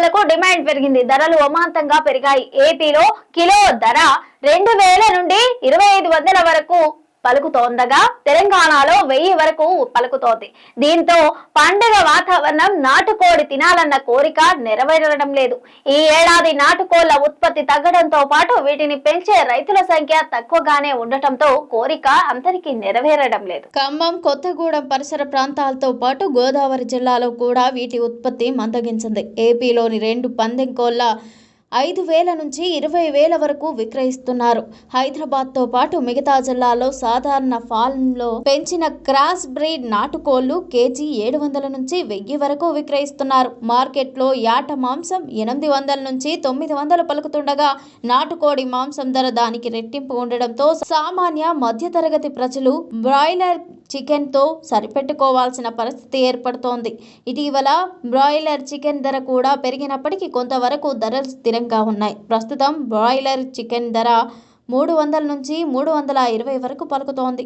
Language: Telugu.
కోళ్ళకు డిమాండ్ పెరిగింది. ధరలు అమాంతంగా పెరిగాయి. ఏపీలో కిలో ధర రెండు వేల నుండి ఇరవై ఐదు వందల వరకు పలుకుతోందగా. తెలంగాణలో వెయ్యి వరకు పలుకుతోంది. దీంతో పండుగ వాతావరణం నాటుకోడి తినాలన్న కోరిక నెరవేరడం లేదు. ఈ ఏడాది నాటుకోళ్ళ ఉత్పత్తి తగ్గడంతో పాటు వీటిని పెంచే రైతుల సంఖ్య తక్కువగానే ఉండటంతో కోరిక అందరికీ నెరవేరడం లేదు. ఖమ్మం కొత్తగూడెం పరిసర ప్రాంతాలతో పాటు గోదావరి జిల్లాలో కూడా వీటి ఉత్పత్తి మందగించింది. ఏపీలోని రెండు పందెం కోళ్ళ ఐదు వేల నుంచి ఇరవై వేల వరకు విక్రయిస్తున్నారు. హైదరాబాద్తో పాటు మిగతా జిల్లాల్లో సాధారణ ఫార్మ్లో పెంచిన క్రాస్ బ్రీడ్ నాటుకోళ్ళు కేజీ ఏడు వందల నుంచి వెయ్యి వరకు విక్రయిస్తున్నారు. మార్కెట్లో యాట మాంసం ఎనిమిది వందల నుంచి తొమ్మిది వందలు పలుకుతుండగా నాటుకోడి మాంసం ధర దానికి రెట్టింపు ఉండడంతో సామాన్య మధ్యతరగతి ప్రజలు బ్రాయిలర్ చికెన్తో సరిపెట్టుకోవాల్సిన పరిస్థితి ఏర్పడుతోంది. ఇటీవల బ్రాయిలర్ చికెన్ ధర కూడా పెరిగినప్పటికీ కొంతవరకు ధరలు స్థిరంగా ఉన్నాయి. ప్రస్తుతం బ్రాయిలర్ చికెన్ ధర మూడు వందల నుంచి మూడు వందల ఇరవై వరకు పలుకుతోంది.